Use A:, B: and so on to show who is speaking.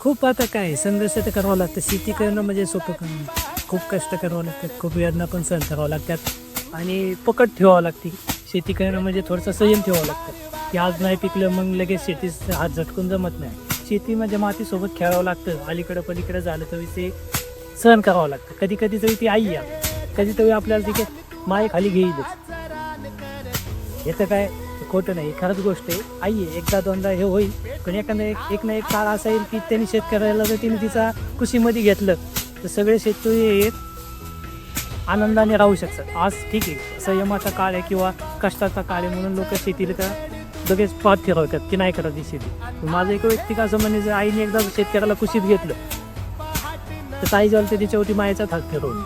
A: खूप आता काय संघर्ष तर करावं लागतं. शेती करणं म्हणजे सोपं करणं खूप कष्ट करावं लागतात. खूप वेदना पण सहन करावं लागतात. आणि पकड ठेवावं लागते. शेती करणं म्हणजे थोडंसं संयम ठेवावं लागतं. की आज नाही पिकलं मग लगेच शेतीस हात झटकून जमत नाही. शेती म्हणजे मातीसोबत खेळावं लागतं. अलीकडं पलीकडं झालं तरी ते सहन करावं लागतं. कधी कधी तरी ती आई या. कधी तरी आपल्याला तिथे माय खाली घेईलच. हे तर काय खोटं नाही खरंच गोष्ट आहे. आई आहे एकदा दोनदा हे होईल पण एखादा एक एक ना एक काळ असा येईल की त्यांनी शेतकऱ्याला जर तिने तिचा कुशीमध्ये घेतलं तर सगळे शेतकरी आनंदाने राहू शकतात. आज ठीक आहे संयमाचा काळ आहे किंवा कष्टाचा काळ आहे म्हणून लोक शेतीला का लगेच पाठ फिरवतात की नाही करत ही शेती. माझं एक व्यक्तिक असं म्हणजे जर आईने एकदा शेतकऱ्याला कुशीत घेतलं तर ताई जवळ ते तिच्यावरती मायेचा हात फिरवून.